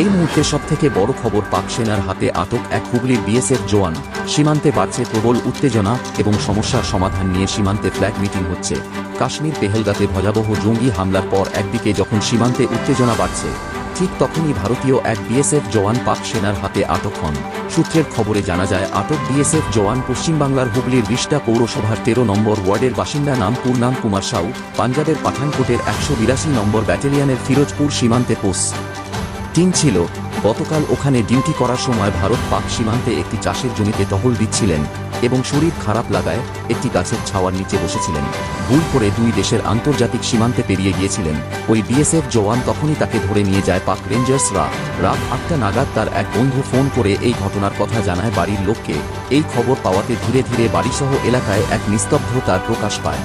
এই মুহূর্তে সবথেকে বড় খবর পাক সেনার হাতে আটক এক হুগলির বিএসএফ জওয়ান। সীমান্তে বাড়ছে প্রবল উত্তেজনা এবং সমস্যার সমাধান নিয়ে সীমান্তে ফ্ল্যাগ মিটিং হচ্ছে। কাশ্মীর পেহেলগাতে ভয়াবহ জঙ্গি হামলার পর একদিকে যখন সীমান্তে উত্তেজনা বাড়ছে, ঠিক তখনই ভারতীয় এক বিএসএফ জওয়ান পাক সেনার হাতে আটক হন। সূত্রের খবরে জানা যায়, আটক বিএসএফ জওয়ান পশ্চিমবাংলার হুগলির রিষ্টা পৌরসভার তেরো নম্বর ওয়ার্ডের বাসিন্দা নাম পূর্ণাম কুমার সাউ, পাঞ্জাবের পাঠানকোটের একশো বিরাশি নম্বর ব্যাটালিয়নের ফিরোজপুর সীমান্তে পোস্ট টিম ছিল। গতকাল ওখানে ডিউটি করার সময় ভারত পাক সীমান্তে একটি চাষের জমিতে টহল দিচ্ছিলেন এবং শরীর খারাপ লাগায় একটি গাছের ছাওয়ার নিচে বসেছিলেন। ভুল করে দুই দেশের আন্তর্জাতিক সীমান্তে পেরিয়ে গিয়েছিলেন। ওই বিএসএফ জওয়ান তখনই তাকে ধরে নিয়ে যায় পাক রেঞ্জার্সরা। রাত আটটা নাগাদ তার এক বন্ধু ফোন করে এই ঘটনার কথা জানায় বাড়ির লোককে। এই খবর পাওয়াতে ধীরে ধীরে বাড়িসহ এলাকায় এক নিস্তব্ধতার প্রকাশ পায়।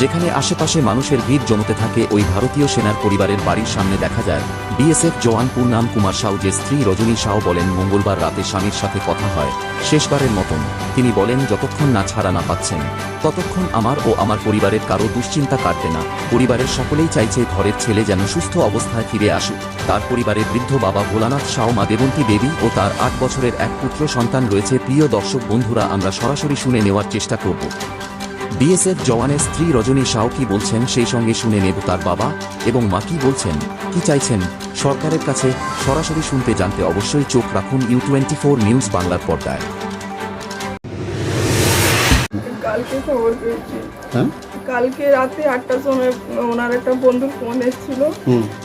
যেখানে আশেপাশে মানুষের ভিড় জমতে থাকে, ওই ভারতীয় সেনার পরিবারের বাড়ির সামনে দেখা যায়। বিএসএফ জওয়ান পূর্ণাম কুমার সাউ যে স্ত্রী রজনী সাউ বলেন, মঙ্গলবার রাতে স্বামীর সাথে কথা হয়। শেষবারের মতন তিনি বলেন, যতক্ষণ না ছাড়া না পাচ্ছেন, ততক্ষণ আমার ও আমার পরিবারের কারও দুশ্চিন্তা কাটবে না। পরিবারের সকলেই চাইছে ঘরের ছেলে যেন সুস্থ অবস্থায় ফিরে আসুক। তার পরিবারের বৃদ্ধ বাবা ভোলানাথ সাউ, মা দেবন্তী দেবী ও তার আট বছরের এক পুত্র সন্তান রয়েছে। প্রিয় দর্শক বন্ধুরা, আমরা সরাসরি শুনে নেওয়ার চেষ্টা করব। বিএসএফ জওয়ানের স্ত্রী রজনী সাউ কি বলছেন সেই সঙ্গে শুনে নেব তার বাবা এবং মা কি বলছেন কি চাইছেন সরকারের কাছে সরাসরি শুনতে জানতে অবশ্যই চোখ রাখুন ইউ টোয়েন্টি ফোর নিউজ বাংলার পর্দায়। কালকে খবর পেয়েছি। হ্যাঁ? কালকে রাতে আটটার সময় ওনার একটা বন্ধুর ফোন এসেছিল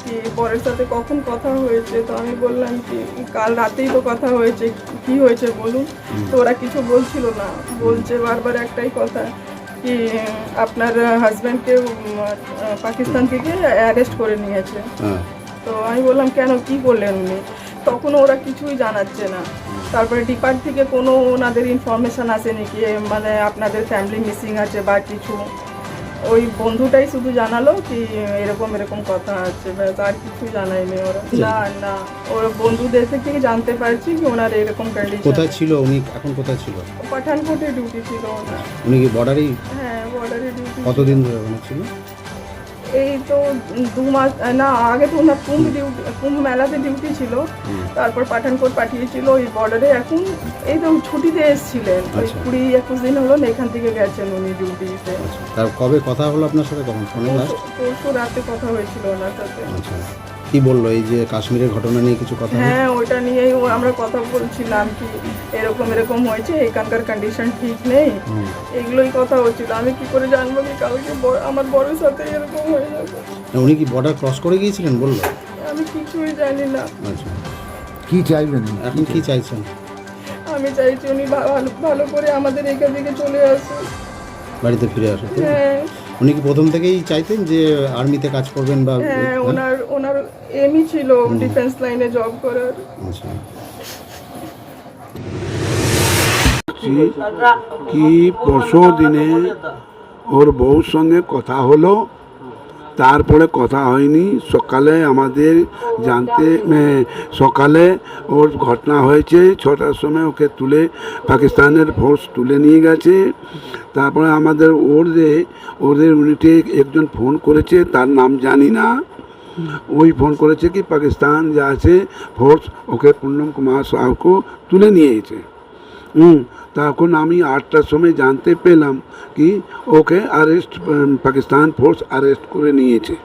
কি বরের সাথে কখন কথা হয়েছে তো আমি বললাম কি কাল রাতেই তো কথা হয়েছে কি হয়েছে বলুন। তো ওরা কিছু বলছিল না বলছে বারবার একটাই কথা কি আপনার হাজব্যান্ডকে পাকিস্তান থেকে অ্যারেস্ট করে নিয়েছে। হ্যাঁ। তো আমি বললাম কেন? কি করলেন উনি? তখন ওরা কিছুই জানাচ্ছে না। তারপরে ডিপার্ট থেকে কোনো ওনাদের ইনফরমেশান আসেনি কি মানে আপনাদের ফ্যামিলি মিসিং আছে বা কিছু। ওই বন্ধুটাই শুধু জানালো কি এরকম এরকম কথা আছে ব্যাস আর কিছু জানায়নি ওরা। না না ওর বন্ধুদের থেকে জানতে পারছি কি ওনার এরকম কন্ডিশন কোথায় ছিল উনি? এখন কোথায় ছিল? পাঠানকোটে ডিউটি ছিল উনি কি বর্ডারেই হ্যাঁ বর্ডারে ডিউটি কতদিন ধরে ওখানে ছিল? এই তো দু মাস না আগে তো ওনার কুম্ভ ডিউটি কুম্ভ মেলাতে ডিউটি ছিল। তারপর পাঠানকোট পাঠিয়েছিল ওই বর্ডারে এখন এই তো ছুটিতে এসেছিলেন। ওই আচ্ছা। কুড়ি একুশ দিন হলো না এখান থেকে গেছেন উনি ডিউটিতে আচ্ছা। তার কবে কথা হলো আপনার সাথে? কখন? ফোনে পরশু রাতে কথা হয়েছিল ওনার সাথে। আচ্ছা। কি বলল এই যে কাশ্মীরের ঘটনা নিয়ে কিছু কথা হ্যাঁ ওইটা নিয়েই ও- আমরা কথা বলছিলাম কি এরকম এরকম হয়েছে এখানকার কন্ডিশন ঠিক নেই। এগুলোই কথা হচ্ছিল। আমি কি করে জানব কি কালকে আমার বড়ের সাথে এরকম হয়ে যাবে? উনি কি বর্ডার ক্রস করে গিয়েছিলেন বলল? আমি কিছুই জানি না। আচ্ছা। কি চাইবেন? এখন কি চাইছেন? আমি চাইছি উনি ভালো ভালো করে আমাদের এখান থেকে চলে আসুন বাড়িতে ফিরে আসুন হ্যাঁ। উনি কি প্রথম থেকেই চাইতেন যে আর্মিতে কাজ করবেন বা হ্যাঁ ওনার ওনার এমই ছিল ডিফেন্স লাইনে জব করার। আচ্ছা। কি পরশু দিনে ওর বউর সঙ্গে কথা হলো তারপরে কথা হয়নি। সকালে আমাদের জানতে সকালে ওর ঘটনা হয়েছে ছটার সময় ওকে তুলে পাকিস্তানের ফোর্স তুলে নিয়ে গেছে। তারপরে আমাদের ওর যে ওদের ইউনিটে একজন ফোন করেছে, তার নাম জানি না। ওই ফোন করেছে কি, পাকিস্তান যা আছে ফোর্স ওকে পূর্ণম কুমার সাহকে তুলে নিয়েছে। হুম, তখন আমি আটটার সময় জানতে পেলাম কি, ওকে আরেস্ট পাকিস্তান ফোর্স আরেস্ট করে নিয়েছে।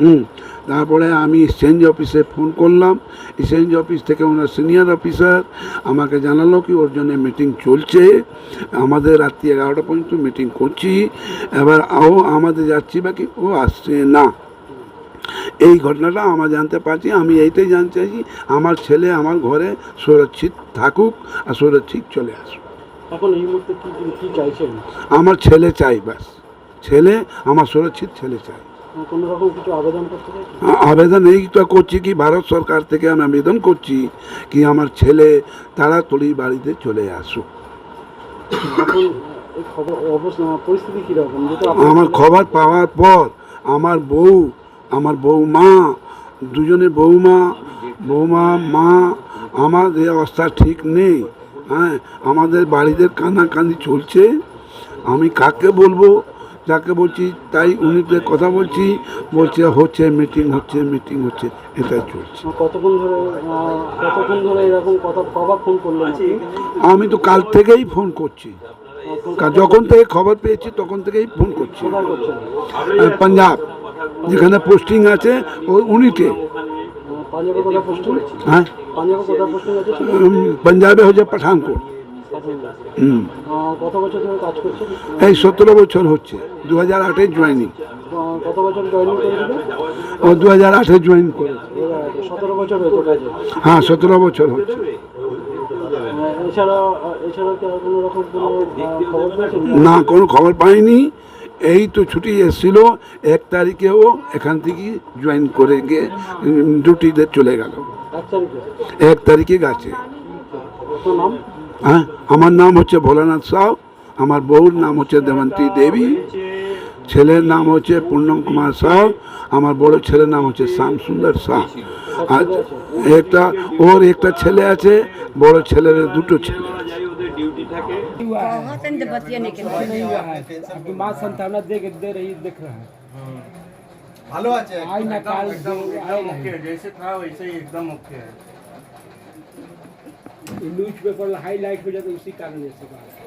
হুম। তারপরে আমি এক্সচেঞ্জ অফিসে ফোন করলাম। এক্সচেঞ্জ অফিস থেকে ওনার সিনিয়র অফিসার আমাকে জানালো কি ওর জন্য মিটিং চলছে। আমাদের রাত্রি এগারোটা পর্যন্ত মিটিং করছি। এবার ও আমাদের যাচ্ছি বাকি ও আসছে না। এই ঘটনাটা আমরা জানতে পারছি আমি এইটাই জানতে চাইছি আমার ছেলে আমার ঘরে সুরক্ষিত থাকুক আর সুরক্ষিত চলে আসুক। এখন এই মুহূর্তে কি চাইছেন? আমার ছেলে চাই ব্যাস ছেলে আমার সুরক্ষিত ছেলে চাই। কোনো রকম কিছু আবেদন করতে আবেদন এই তো করছি কি ভারত সরকার থেকে আমি আবেদন করছি কি আমার ছেলে তাড়াতাড়ি বাড়িতে চলে আসুক। আমার খবর পাওয়ার পর আমার বউ আমার বৌমা দুজনে বৌমা বৌমা মা আমার এই অবস্থা ঠিক নেই। হ্যাঁ আমাদের বাড়িতে কান্নাকান্দি চলছে। আমি কাকে বলব? যাকে বলছি তাই উনিতে কথা বলছি বলছে হচ্ছে মিটিং হচ্ছে মিটিং হচ্ছে এটাই চলছে। কতক্ষণ ধরে কতক্ষণ ধরে এরকম কথা কবার ফোন করলেন আমি তো কাল থেকেই ফোন করছি। যখন থেকে খবর পেয়েছি তখন থেকেই ফোন করছি। পাঞ্জাব যেখানে পোস্টিং আছে ওই উনিতে পাঞ্জাবে হ্যাঁ? পাঞ্জাবে হচ্ছে পাঠানকোট। কত বছর ধরে কাজ করছেন এই সতেরো বছর হচ্ছে। দু হাজার আটে জয়েনিং কত বছর জয়েনিং করেছিলেন ও দু হাজার আটে জয়েন করেছে। সতেরো বছর হয়েছে কাজে? হ্যাঁ সতেরো বছর হচ্ছে। না কোনো খবর পাইনি। এই তো ছুটি এসেছিল এক তারিখেও এখান থেকে জয়েন করে গিয়ে ডিউটিতে চলে গেল। এক তারিখে? গেছে। হ্যাঁ আমার নাম হচ্ছে ভোলানাথ সাউ আমার বউর নাম হচ্ছে দেবন্তী দেবী ছেলের নাম হচ্ছে পূর্ণম কুমার সাউ আমার বড় ছেলের নাম হচ্ছে শ্যাম সুন্দর সাউ আর একটা ওর একটা ছেলে আছে বড় ছেলের দুটো ছেলে আছে बहुत अंदर बतियाने के लिए नहीं हुआ है आपकी माँ संतावना दे के दे रही दिख रहा है ভালো আছে आई ना काल जो आए नहीं जैसे था वैसे ही एकदम ओके है न्यूज़ पेपर हाईलाइट हो जाता है उसी कारण ऐसे बात।